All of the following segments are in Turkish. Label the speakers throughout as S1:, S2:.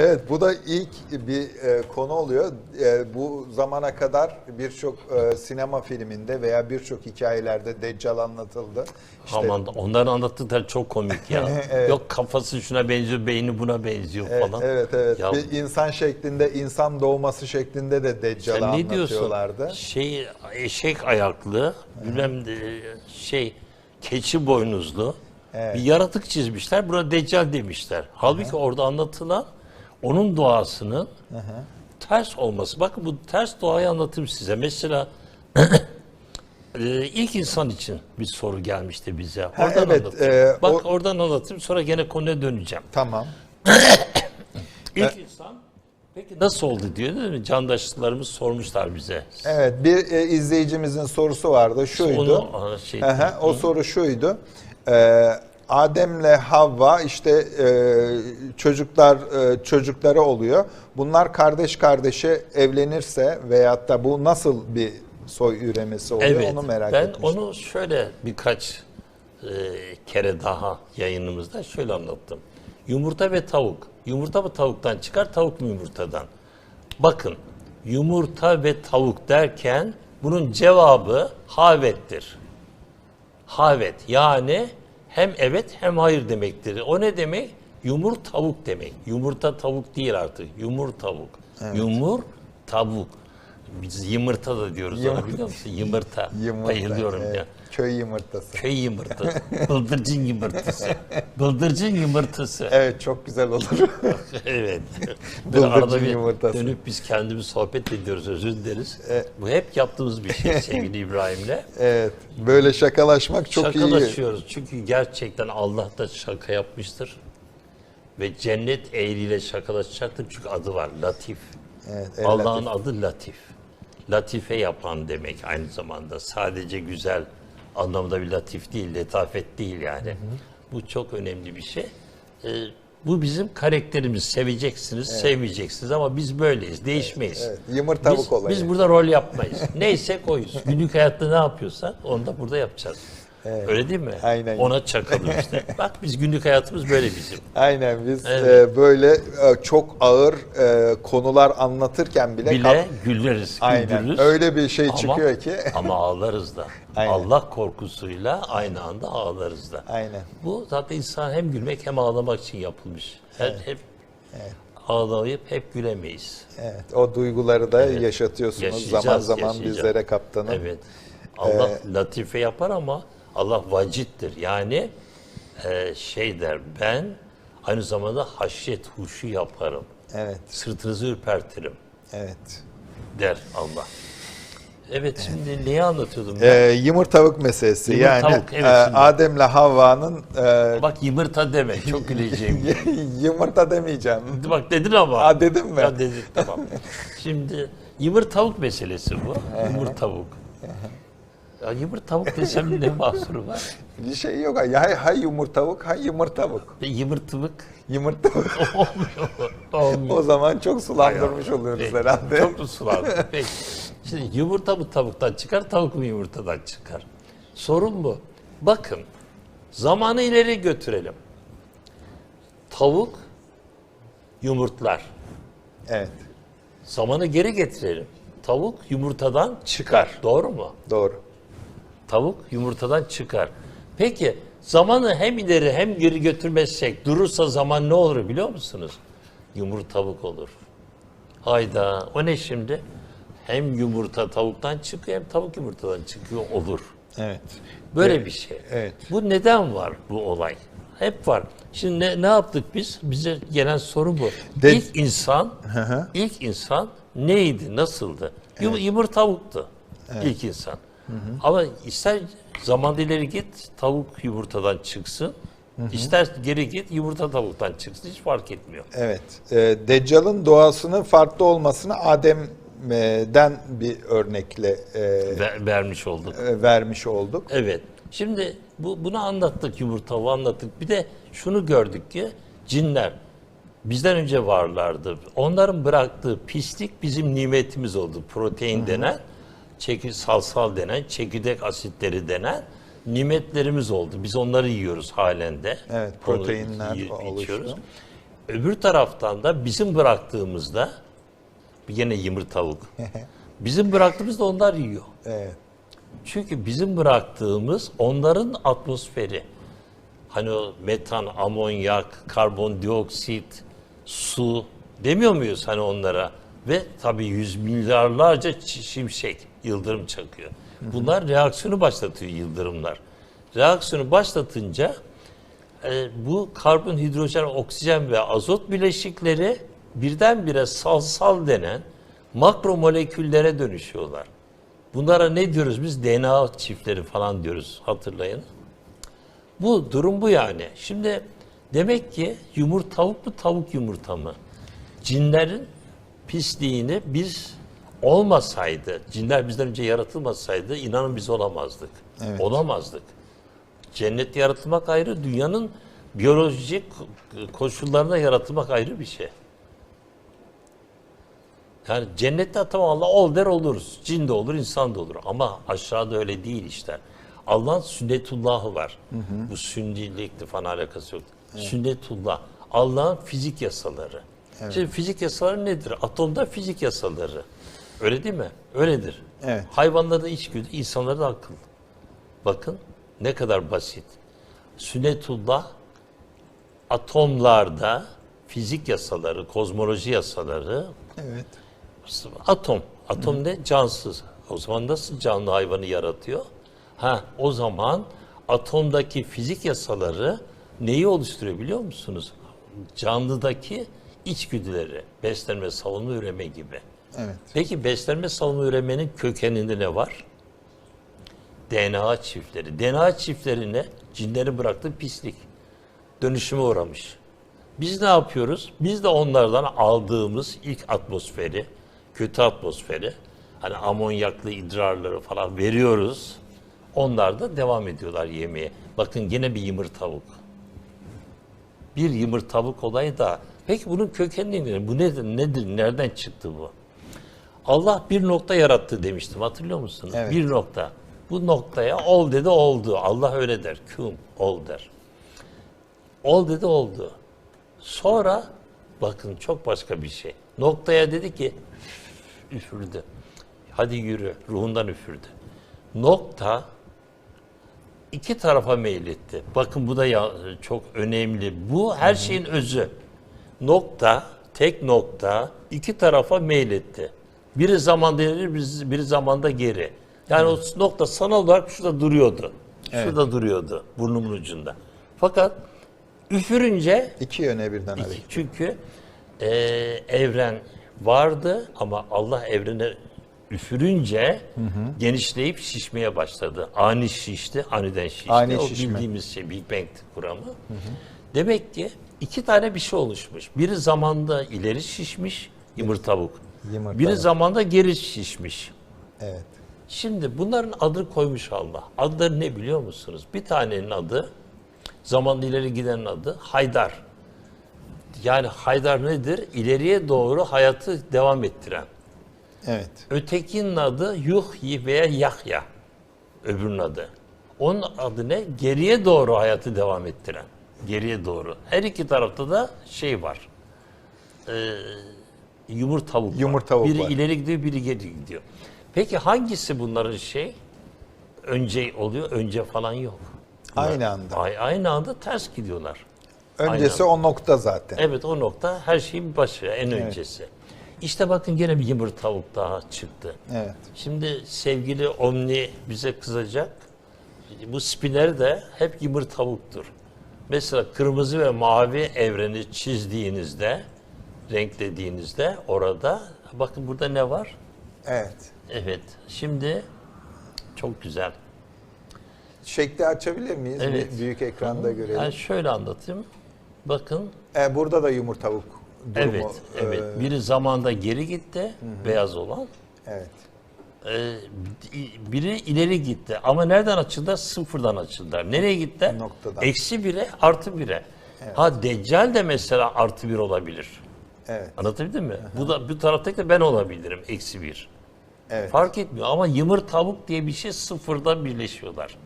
S1: Evet bu da ilk bir e, konu oluyor. E, bu zamana kadar birçok e, sinema filminde veya birçok hikayelerde Deccal anlatıldı. İşte,
S2: Aman onların anlattıkları çok komik ya.
S1: Evet.
S2: Yok kafası şuna benziyor, beyni buna benziyor
S1: evet,
S2: falan.
S1: evet evet.
S2: Ya
S1: Bir insan şeklinde, insan doğması şeklinde de Deccal'ı
S2: ne diyorsun?
S1: anlatıyorlardı.
S2: Şey eşek ayaklı, bilmem şey keçi boynuzlu
S1: Evet.
S2: bir yaratık çizmişler. Buna deccal demişler. Halbuki orada anlatılan onun doğasının ters olması. Bakın bu ters doğayı anlatayım size. Mesela e, ilk insan için bir soru gelmişti bize. Oradan
S1: evet,
S2: anlatayım.
S1: e,
S2: Bak
S1: o-
S2: oradan anlatayım sonra gene konuya döneceğim.
S1: Tamam.
S2: İlk insan peki nasıl oldu diyor değil mi? Candaşlarımız sormuşlar bize.
S1: Evet bir e, izleyicimizin sorusu vardı. Şuydu.
S2: Onu şey,
S1: hı, o soru şuydu. Ee, Adem'le Havva işte e, çocuklar e, çocukları oluyor. Bunlar kardeş kardeşe evlenirse veyahut da bu nasıl bir soy üremesi oluyor
S2: Evet.
S1: onu merak
S2: ben
S1: etmiştim.
S2: onu şöyle birkaç e, kere daha yayınımızda şöyle anlattım. Yumurta ve tavuk. Yumurta mı tavuktan çıkar, tavuk mu yumurtadan? Bakın, yumurta ve tavuk derken bunun cevabı havettir. Havet yani hem evet hem hayır demektir. O ne demek? Yumur tavuk demek. Yumurta tavuk değil artık. Yumur tavuk. Yumur tavuk. Biz yumurta da diyoruz ona biliyor musun? Yumurta.
S1: Yumurta,
S2: Bayılıyorum
S1: evet.
S2: ya.
S1: Köy yumurtası.
S2: Köy yumurtası. Bıldırcın yumurtası. Bıldırcın yumurtası.
S1: Evet çok güzel olur.
S2: evet. Böyle arada bir
S1: yumurtası.
S2: dönüp biz kendimiz sohbet ediyoruz, özür dileriz. Bu hep yaptığımız bir şey sevgili İbrahim'le.
S1: evet böyle şakalaşmak çok iyi.
S2: Şakalaşıyoruz çünkü gerçekten Allah da şaka yapmıştır. Ve cennet eğriyle şakalaşacaktır çünkü adı var Latif.
S1: Evet,
S2: Allah'ın adı Latif. Latife yapan demek aynı zamanda. Sadece güzel anlamda bir latif değil, letafet değil yani. Bu çok önemli bir şey. Ee, bu bizim karakterimiz. Seveceksiniz, sevmeyeceksiniz ama biz böyleyiz. Değişmeyiz.
S1: Evet, yumur tavuk
S2: biz,
S1: olayı.
S2: Biz burada rol yapmayız. Neyse koyuz. Günlük hayatta ne yapıyorsak onu da burada yapacağız. Öyle değil mi?
S1: Aynen.
S2: Ona çakalım işte. Bak biz günlük hayatımız böyle bizim.
S1: Aynen biz
S2: Evet.
S1: e, böyle e, çok ağır e, konular anlatırken bile,
S2: Bile güleriz,
S1: aynen
S2: güldürürüz.
S1: öyle bir şey
S2: Ama-
S1: çıkıyor ki
S2: Ama ağlarız da.
S1: Aynen.
S2: Allah korkusuyla aynı anda ağlarız da.
S1: aynen.
S2: Bu zaten insan hem gülmek hem ağlamak için yapılmış. Her, Hep ağlayıp hep gülemeyiz.
S1: Evet, o duyguları da yaşatıyorsunuz
S2: Yaşayacağız,
S1: zaman zaman bizlere kaptanım.
S2: Evet. Allah
S1: Ee,
S2: latife yapar ama Allah vacittir. Yani e, şey der ben aynı zamanda haşyet, huşu yaparım.
S1: Evet,
S2: Sırtınızı ürpertirim
S1: evet.
S2: der Allah. Evet şimdi neyi anlatıyordum ben?
S1: Ee, yumurtavuk meselesi
S2: Yumurta
S1: yani
S2: tavuk, evet,
S1: e,
S2: şimdi.
S1: Adem'le Havva'nın e,
S2: Bak yumurta deme çok güleceğim.
S1: yumurta demeyeceğim.
S2: Bak dedin ama.
S1: Aa, dedim mi?
S2: Ya dedin tamam. Şimdi yumurta tavuk meselesi bu. Yumurta tavuk. Ya yumurta tavuk desem ne mahsuru var?
S1: Bir şey yok. Hay, hay yumurtavuk, hay yumurtavuk.
S2: Ve Yumurtavuk
S1: Yumurtavuk.
S2: olmuyor. Olmuyor.
S1: o zaman çok sulandırmış oluyoruz
S2: Peki,
S1: herhalde.
S2: Çok mu sulandı? Peki. Şimdi yumurta mı tavuktan çıkar, tavuk mu yumurtadan çıkar? Sorun bu. Bakın, zamanı ileri götürelim. Tavuk yumurtlar.
S1: Evet,
S2: Zamanı geri getirelim. Tavuk yumurtadan çıkar. Doğru mu?
S1: doğru.
S2: Tavuk yumurtadan çıkar. Peki zamanı hem ileri hem geri götürmezsek durursa zaman ne olur biliyor musunuz? Yumurta tavuk olur. Hayda o ne şimdi? Hem yumurta tavuktan çıkıyor hem tavuk yumurtadan çıkıyor olur.
S1: Evet.
S2: Böyle bir şey.
S1: evet.
S2: Bu neden var bu olay? Hep var. Şimdi ne, ne yaptık biz? Bize gelen soru bu.
S1: De-
S2: ilk insan, ilk insan neydi, nasıldı? Yum, Yumurta tavuktu ilk insan. Ama ister zaman ileri git, tavuk yumurtadan çıksın. ister geri git, yumurta tavuktan çıksın. Hiç fark etmiyor.
S1: Evet. E, Deccal'ın doğasının farklı olmasını Adem'den bir örnekle e,
S2: Ver- vermiş olduk.
S1: e, vermiş olduk.
S2: Evet. Şimdi bu bunu anlattık yumurta anlattık. Bir de şunu gördük ki cinler bizden önce varlardı. Onların bıraktığı pislik bizim nimetimiz oldu. Protein denen, çeki, salsal denen, çekirdek asitleri denen nimetlerimiz oldu. Biz onları yiyoruz halen de.
S1: Evet, proteinler
S2: içiyoruz. Öbür taraftan da bizim bıraktığımızda yımır tavuk. Bizim bıraktığımızda onlar yiyor.
S1: Evet.
S2: Çünkü bizim bıraktığımız onların atmosferi. Hani o metan, amonyak, karbondioksit, su demiyor muyuz hani onlara? Ve tabii yüz milyarlarca şimşek, yıldırım çakıyor. Bunlar reaksiyonu başlatıyor yıldırımlar. Reaksiyonu başlatınca e, bu karbon, hidrojen, oksijen ve azot bileşikleri birdenbire salsal denen makro moleküllere dönüşüyorlar. Bunlara ne diyoruz biz? DNA çiftleri falan diyoruz hatırlayın. Bu durum bu yani. Şimdi demek ki yumurta tavuk mu tavuk yumurta mı? Cinlerin pisliğini biz olmasaydı, cinler bizden önce yaratılmasaydı inanın biz olamazdık.
S1: Evet.
S2: Olamazdık. Cennet yaratılmak ayrı, dünyanın biyolojik koşullarına yaratılmak ayrı bir şey. Yani cennette tamam Allah ol der oluruz. Cin de olur, insan da olur. Ama aşağıda öyle değil işte. Allah'ın sünnetullahı var. Bu sünnilikle falan alakası yok. Sünnetullah. Allah'ın fizik yasaları. Şimdi fizik yasaları nedir? Atomda fizik yasaları. Öyle değil mi? Öyledir.
S1: Evet.
S2: Hayvanlarda içgüdü, insanlarda akıl. Bakın ne kadar basit. Sünnetullah atomlarda fizik yasaları, kozmoloji yasaları,
S1: Evet.
S2: Atom. Atom ne? Cansız. O zaman nasıl canlı hayvanı yaratıyor? Ha, o zaman atomdaki fizik yasaları neyi oluşturuyor biliyor musunuz? Canlıdaki içgüdüleri, beslenme, savunma, üreme gibi.
S1: Evet.
S2: Peki beslenme, savunma, üremenin kökeninde ne var? DNA çiftleri. DNA çiftlerine cinlerin bıraktığı pislik. Dönüşüme uğramış. Biz ne yapıyoruz? Biz de onlardan aldığımız ilk atmosferi, kötü atmosferi, hani amonyaklı idrarları falan veriyoruz. Onlar da devam ediyorlar yemeye. Bakın yine bir yımır tavuk. Bir yımır tavuk olayı da. Peki bunun kökeni nedir? Bu nedir? Nedir? Nereden çıktı bu? Allah bir nokta yarattı demiştim. Hatırlıyor musunuz?
S1: Evet.
S2: Bir nokta. Bu noktaya ol dedi oldu. Allah öyle der. Küm ol der. Ol dedi oldu. Sonra bakın çok başka bir şey. Noktaya dedi ki üfürdü. Hadi yürü. Ruhundan üfürdü. Nokta iki tarafa meyletti. Bakın bu da ya, çok önemli. Bu her şeyin özü. Nokta, tek nokta iki tarafa meyletti. Biri zamanda ileri, biri, zamanda geri. Yani o nokta sanal olarak şurada duruyordu. Şurada duruyordu burnumun ucunda. Fakat üfürünce
S1: İki yöne birden hareket.
S2: çünkü e, evren vardı ama Allah evrene üfürünce genişleyip şişmeye başladı. Ani şişti, aniden şişti.
S1: Ani
S2: o
S1: şişme.
S2: bildiğimiz şey Big Bang kuramı. Demek ki iki tane bir şey oluşmuş. Biri zamanda ileri şişmiş, yumurta tavuk.
S1: Yumurta
S2: Biri
S1: tavuk.
S2: zamanda geri şişmiş.
S1: Evet.
S2: Şimdi bunların adını koymuş Allah. Adları ne biliyor musunuz? Bir tanenin adı, zaman ileri gidenin adı Haydar. Yani Haydar nedir? İleriye doğru hayatı devam ettiren.
S1: Evet.
S2: Ötekinin adı Yuhyi veya Yahya. Öbürünün adı. Onun adı ne? Geriye doğru hayatı devam ettiren. Geriye doğru. Her iki tarafta da şey var. Ee, yumur tavuk
S1: Yumur tavuk
S2: biri
S1: var.
S2: ileri gidiyor, biri geri gidiyor. Peki hangisi bunların şey? Önce oluyor, önce falan yok.
S1: Aynı anda.
S2: Ay- Aynı anda ters gidiyorlar.
S1: Öncesi
S2: Aynen.
S1: o nokta zaten.
S2: Evet o nokta her şeyin başı, en öncesi. İşte bakın gene bir yumur tavuk daha çıktı.
S1: Evet.
S2: Şimdi sevgili Omni bize kızacak. Bu spinner de hep yumur tavuktur. Mesela kırmızı ve mavi evreni çizdiğinizde, renklediğinizde orada bakın burada ne var?
S1: Evet.
S2: Evet. Şimdi çok güzel.
S1: Şekli açabilir miyiz?
S2: Evet.
S1: Bir büyük ekranda görelim.
S2: Ben şöyle anlatayım. Bakın
S1: E, burada da yumurta tavuk durumu.
S2: evet, evet.
S1: e,
S2: Biri zamanda geri gitti, beyaz olan.
S1: evet.
S2: Ee, biri ileri gitti. Ama nereden açıldı? Sıfırdan açıldı. Nereye gitti?
S1: Noktadan.
S2: Eksi bire, artı bire. Ha Deccal de mesela artı bir olabilir.
S1: Evet.
S2: Anlatabildim mi? Bu da bu taraftaki de ben olabilirim. Eksi bir.
S1: Evet.
S2: Fark etmiyor ama yımır tavuk diye bir şey sıfırdan birleşiyorlar.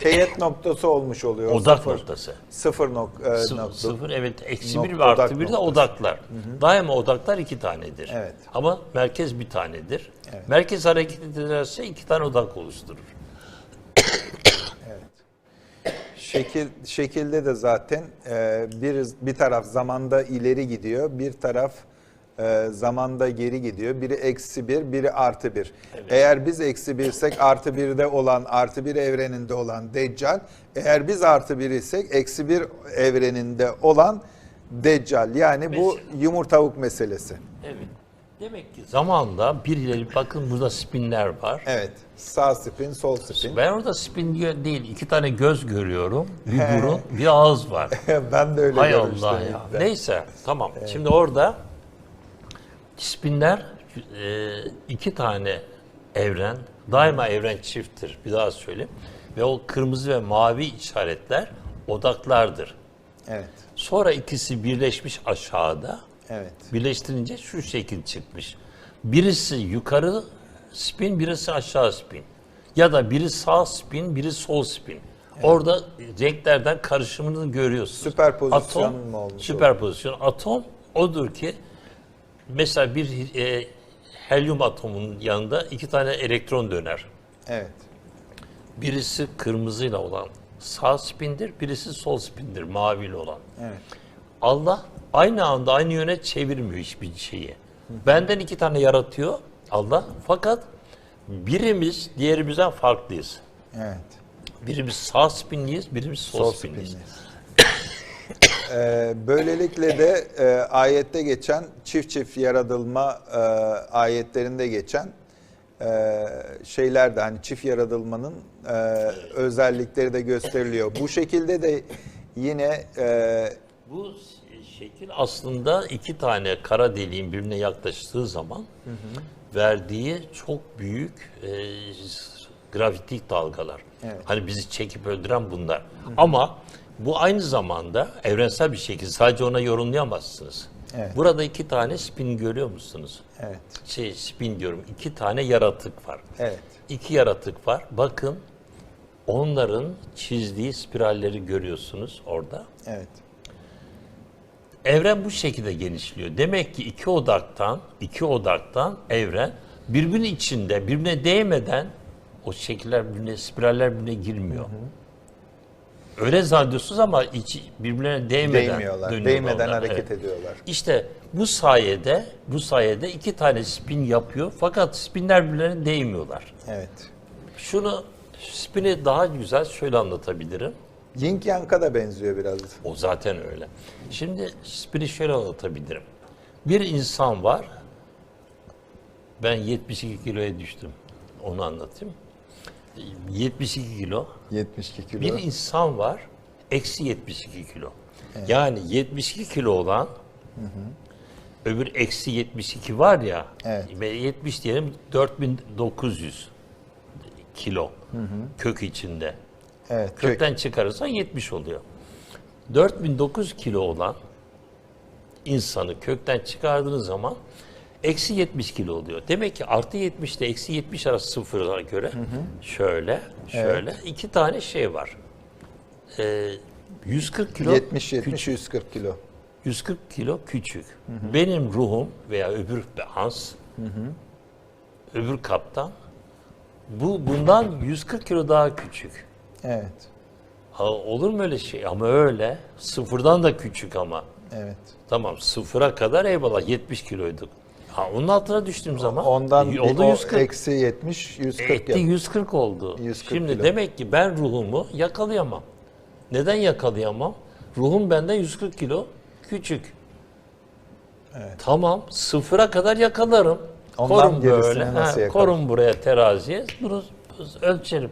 S1: Teğet noktası olmuş oluyor.
S2: Odak
S1: sıfır,
S2: noktası.
S1: Sıfır nok, e,
S2: Sı-
S1: nokta.
S2: Sıfır evet eksi bir ve artı
S1: odak
S2: bir de
S1: noktası.
S2: odaklar. Daima odaklar iki tanedir.
S1: Evet.
S2: Ama merkez bir tanedir. Merkez hareket ederse iki tane odak oluşturur.
S1: Şekil şekilde de zaten e, bir bir taraf zamanda ileri gidiyor, bir taraf e, zamanda geri gidiyor. Biri eksi bir, biri artı bir. Eğer biz eksi birsek artı birde olan, artı bir evreninde olan Deccal. Eğer biz artı bir isek eksi bir evreninde olan Deccal. Yani bu
S2: Mesela.
S1: yumurta tavuk meselesi.
S2: Evet. Demek ki zamanda bir ileri bakın burada spinler var.
S1: Evet. Sağ spin, sol spin.
S2: Ben orada spin gö- değil iki tane göz görüyorum. Bir burun, bir ağız var.
S1: ben de öyle
S2: Hay
S1: görmüştüm
S2: Allah ya.
S1: de.
S2: Neyse tamam. Şimdi orada spinler e, iki tane evren, daima evren çifttir. Bir daha söyleyeyim. Ve o kırmızı ve mavi işaretler odaklardır.
S1: Evet.
S2: Sonra ikisi birleşmiş aşağıda.
S1: Evet.
S2: Birleştirince şu şekil çıkmış. Birisi yukarı spin, birisi aşağı spin. Ya da biri sağ spin, biri sol spin. Orada renklerden karışımını görüyorsunuz.
S1: Süperpozisyon
S2: Atom,
S1: mu olmuş
S2: Süperpozisyon. Atom odur ki mesela bir e, helyum atomunun yanında iki tane elektron döner.
S1: Evet.
S2: Birisi kırmızıyla olan sağ spindir, birisi sol spindir, maviyle olan.
S1: Evet.
S2: Allah aynı anda aynı yöne çevirmiyor hiçbir şeyi. Benden iki tane yaratıyor Allah. Fakat birimiz diğerimizden farklıyız.
S1: Evet.
S2: Birimiz sağ spinliyiz, birimiz sol,
S1: Sol
S2: spinliyiz.
S1: spinliyiz. Ee, böylelikle de e, ayette geçen çift çift yaratılma e, ayetlerinde geçen e, şeyler de hani çift yaratılmanın e, özellikleri de gösteriliyor. Bu şekilde de yine e,
S2: Bu şekil aslında iki tane kara deliğin birbirine yaklaştığı zaman verdiği çok büyük e, gravitik dalgalar. Hani bizi çekip öldüren bunlar. Ama bu aynı zamanda evrensel bir şekilde sadece ona yorumlayamazsınız.
S1: Evet.
S2: Burada iki tane spin görüyor musunuz?
S1: evet
S2: Şey spin diyorum. iki tane yaratık var.
S1: evet
S2: İki yaratık var. Bakın onların çizdiği spiralleri görüyorsunuz orada.
S1: evet
S2: Evren bu şekilde genişliyor. Demek ki iki odaktan, iki odaktan evren birbirinin içinde, birbirine değmeden o şekiller birbirine, spiraller birbirine girmiyor. Öyle zannediyorsunuz ama içi birbirine değmeden
S1: değmiyorlar. Değmeden
S2: onlar.
S1: hareket
S2: Evet.
S1: ediyorlar.
S2: İşte bu sayede, bu sayede iki tane spin yapıyor fakat spinler birbirlerine değmiyorlar.
S1: Evet.
S2: Şunu spini daha güzel şöyle anlatabilirim.
S1: Yin Yang'a da benziyor biraz.
S2: O zaten öyle. Şimdi spini şöyle anlatabilirim. Bir insan var. Ben 72 kiloya düştüm. Onu anlatayım. 72 kilo.
S1: 72 kilo.
S2: Bir insan var. Eksi 72 kilo. Yani 72 kilo olan öbür eksi 72 var ya.
S1: Evet.
S2: ve 70 diyelim 4900 kilo kök içinde.
S1: Evet. kök.
S2: Kökten çıkarırsan 70 oluyor. 4009 kilo olan insanı kökten çıkardığınız zaman eksi 70 kilo oluyor. Demek ki artı 70 ile eksi 70 arası sıfıra göre şöyle, şöyle iki tane şey var. Ee, 140 kilo
S1: 70 70 140 kilo.
S2: 140 kilo küçük. Benim ruhum veya öbür Hans, öbür kaptan bu bundan 140 kilo daha küçük.
S1: Evet.
S2: Ha, olur mu öyle şey? Ama öyle. Sıfırdan da küçük ama.
S1: Evet.
S2: Tamam sıfıra kadar eyvallah 70 kiloyduk. Ha, onun altına düştüğüm zaman
S1: Ondan
S2: oldu
S1: o
S2: 140.
S1: eksi 70 140
S2: Etti
S1: yap-
S2: 140 oldu.
S1: 140
S2: Şimdi
S1: kilo.
S2: demek ki ben ruhumu yakalayamam. Neden yakalayamam? Ruhum benden 140 kilo küçük. Tamam sıfıra kadar yakalarım.
S1: Ondan
S2: Korun böyle. ha, korun buraya teraziye. Bunu ölçerim.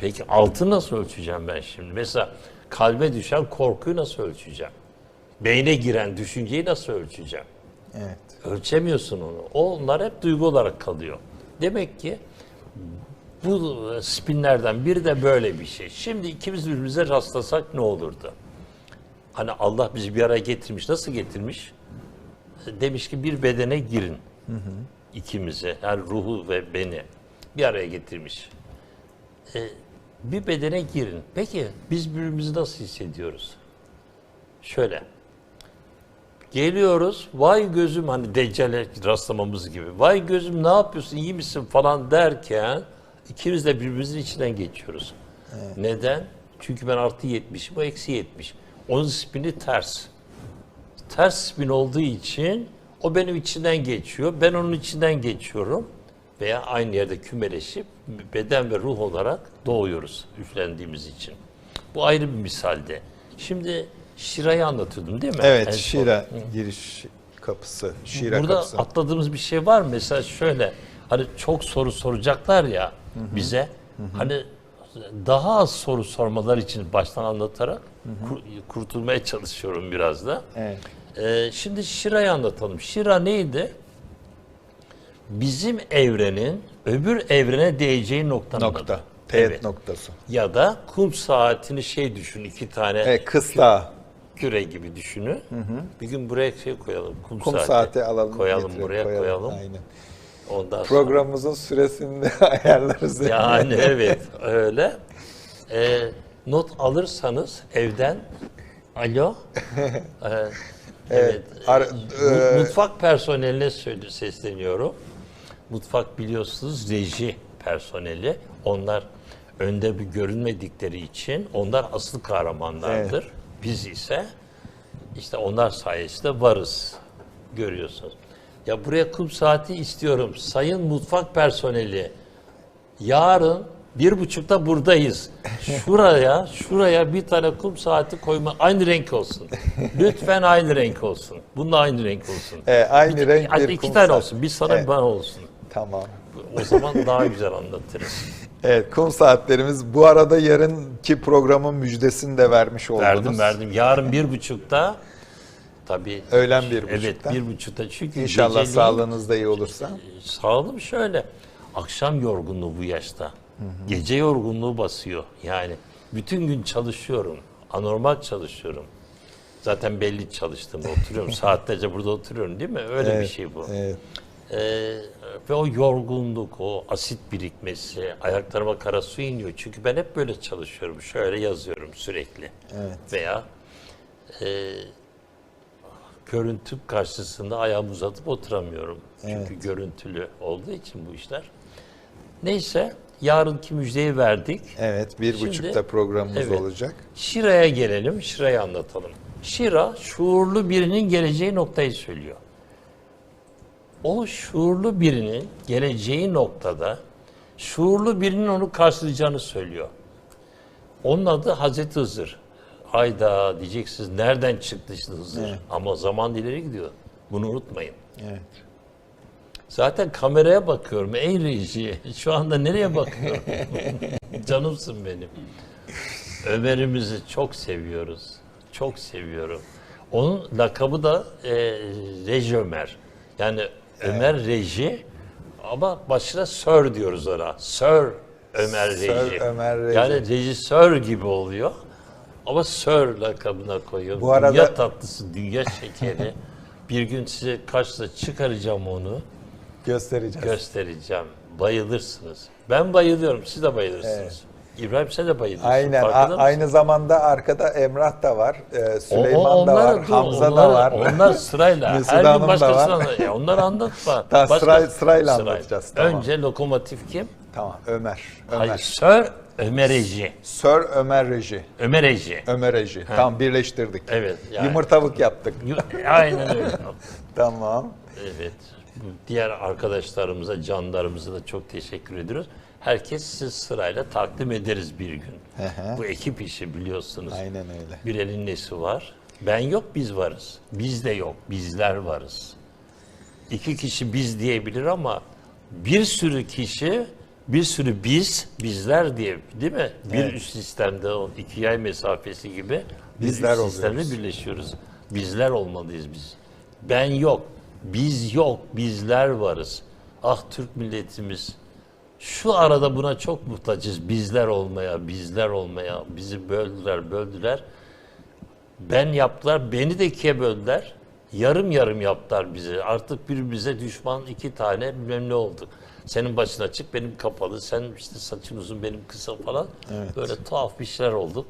S2: Peki altı nasıl ölçeceğim ben şimdi? Mesela kalbe düşen korkuyu nasıl ölçeceğim? Beyne giren düşünceyi nasıl ölçeceğim?
S1: Evet.
S2: Ölçemiyorsun onu. Onlar hep duygu olarak kalıyor. Demek ki bu spinlerden biri de böyle bir şey. Şimdi ikimiz birbirimize rastlasak ne olurdu? Hani Allah bizi bir araya getirmiş. Nasıl getirmiş? Demiş ki bir bedene girin. ikimizi. Yani ruhu ve beni bir araya getirmiş. Ee, bir bedene girin. Peki biz birbirimizi nasıl hissediyoruz? Şöyle. Geliyoruz, vay gözüm hani Deccal'e rastlamamız gibi. Vay gözüm ne yapıyorsun, iyi misin falan derken ikimiz de birbirimizin içinden geçiyoruz. Neden? Çünkü ben artı 70, bu eksi 70. Onun spini ters. Ters spin olduğu için o benim içinden geçiyor, ben onun içinden geçiyorum. Veya aynı yerde kümeleşip beden ve ruh olarak doğuyoruz üflendiğimiz için. Bu ayrı bir misalde. Şimdi Şira'yı anlatıyordum değil mi? En
S1: Evet,
S2: son.
S1: Şira giriş kapısı, Şira
S2: Burada
S1: kapısı.
S2: atladığımız bir şey var mı? Mesela şöyle hani çok soru soracaklar ya bize. Hani daha az soru sormalar için baştan anlatarak kur- kurtulmaya çalışıyorum biraz da.
S1: Evet.
S2: Ee, şimdi Şira'yı anlatalım. Şira neydi? Bizim evrenin öbür evrene değeceği noktanın
S1: Nokta.
S2: adı.
S1: Teğet
S2: Evet.
S1: noktası.
S2: Ya da kum saatini şey düşün iki tane
S1: Evet, kısta.
S2: küre gibi düşünün. Bir gün buraya şey koyalım. Kum,
S1: Kum
S2: saati,
S1: alalım.
S2: Koyalım
S1: getirelim,
S2: buraya koyalım.
S1: Aynen.
S2: Ondan sonra.
S1: Programımızın süresini de ayarlarız.
S2: Yani evet öyle. Ee, not alırsanız evden alo. Ee, evet.
S1: ar-
S2: Mu-
S1: e-
S2: mutfak personeline söyle sesleniyorum. Mutfak biliyorsunuz reji personeli. Onlar önde bir görünmedikleri için onlar asıl kahramanlardır. Biz ise işte onlar sayesinde varız. Görüyorsunuz. Ya buraya kum saati istiyorum. Sayın mutfak personeli. Yarın bir buçukta buradayız. Şuraya, şuraya bir tane kum saati koyma. Aynı renk olsun. Lütfen aynı renk olsun. Bununla aynı renk olsun.
S1: E, aynı renk
S2: Hadi
S1: bir
S2: iki
S1: kum
S2: tane
S1: saati.
S2: olsun. Bir sana
S1: Evet.
S2: bir bana olsun.
S1: Tamam.
S2: O zaman daha güzel anlatırız.
S1: Evet, kum saatlerimiz. Bu arada yarınki programın müjdesini de vermiş oldunuz.
S2: Verdim verdim. Yarın bir buçukta tabii.
S1: Öğlen bir
S2: Evet
S1: buçukta.
S2: bir buçukta. Çünkü
S1: İnşallah
S2: geceliğin-
S1: sağlığınız da iyi olursa.
S2: Sağlığım şöyle. Akşam yorgunluğu bu yaşta. Gece yorgunluğu basıyor. Yani bütün gün çalışıyorum. Anormal çalışıyorum. Zaten belli çalıştım. Oturuyorum. Saatlerce burada oturuyorum değil mi? Öyle bir
S1: Evet,
S2: şey bu.
S1: Evet.
S2: Ee, ve o yorgunluk, o asit birikmesi, ayaklarıma kara su iniyor. Çünkü ben hep böyle çalışıyorum. Şöyle yazıyorum sürekli.
S1: Evet.
S2: Veya e, görüntü karşısında ayağımı uzatıp oturamıyorum. Çünkü görüntülü olduğu için bu işler. Neyse, yarınki müjdeyi verdik.
S1: Evet, bir
S2: Şimdi-
S1: buçukta programımız
S2: Evet.
S1: olacak.
S2: Şira'ya gelelim, Şira'yı anlatalım. Şira, şuurlu birinin geleceği noktayı söylüyor. O şuurlu birinin geleceği noktada, şuurlu birinin onu karşılayacağını söylüyor. Onun adı Hazreti Hızır. Hayda diyeceksiniz, nereden çıktı işte Hızır? Ama zaman ileri gidiyor. Bunu unutmayın.
S1: Evet.
S2: Zaten kameraya bakıyorum. Ey reji, şu anda nereye bakıyorum? Canımsın benim. Ömer'imizi çok seviyoruz. Çok seviyorum. Onun lakabı da e, Reji Ömer. Yani Ömer Reji ama başına Sir diyoruz ona. Sir Ömer
S1: Sir
S2: Reji.
S1: Ömer Reji.
S2: Yani rejisör gibi oluyor. Ama Sir lakabına koyuyor.
S1: Bu arada-
S2: Dünya tatlısı, dünya şekeri. Bir gün size karşısına çıkaracağım onu
S1: Göstereceğiz.
S2: göstereceğim. Bayılırsınız. Ben bayılıyorum. Siz de bayılırsınız. İbrahim sen de bayılıyorsun.
S1: Aynen. A- aynı zamanda arkada Emrah da var, e,
S2: O- o-
S1: Süleyman da var,
S2: dur,
S1: Hamza
S2: onlar,
S1: da var.
S2: Onlar sırayla.
S1: Mesut
S2: Her
S1: Hanım
S2: gün
S1: da
S2: başkasına
S1: var.
S2: anlat. Ya onları anlatma.
S1: Tamam,
S2: Başka-
S1: sıray- sırayla anlatacağız, tamam.
S2: Önce lokomotif kim?
S1: Tamam, Ömer. Ömer.
S2: Hayır, Sir Ömer Eci.
S1: Sir Ömer Reji.
S2: Ömer Eci.
S1: Ömer Reji. Tamam birleştirdik.
S2: Evet. yani-
S1: Yumurtalık yaptık.
S2: Aynen öyle.
S1: Tamam.
S2: Evet. Diğer arkadaşlarımıza, canlarımıza da çok teşekkür ediyoruz. Herkes siz sırayla takdim ederiz bir gün.
S1: hı.
S2: Bu ekip işi biliyorsunuz.
S1: Aynen öyle.
S2: Bir elin nesi var? Ben yok biz varız. Biz de yok bizler varız. İki kişi biz diyebilir ama bir sürü kişi bir sürü biz bizler diye değil mi? Bir
S1: Evet.
S2: üst sistemde o iki yay mesafesi gibi bir
S1: Bizler
S2: üst sistemde
S1: oluyoruz.
S2: birleşiyoruz. Bizler olmalıyız biz. Ben yok, biz yok, bizler varız. Ah Türk milletimiz şu arada buna çok muhtacız. Bizler olmaya, bizler olmaya. Bizi böldüler, böldüler. Ben yaptılar, beni de ikiye böldüler. yarım yarım yaptılar bizi. Artık birbirimize düşman iki tane bilmem ne olduk. Senin başın açık, benim kapalı. Sen işte saçın uzun, benim kısa falan. Böyle tuhaf bir şeyler olduk.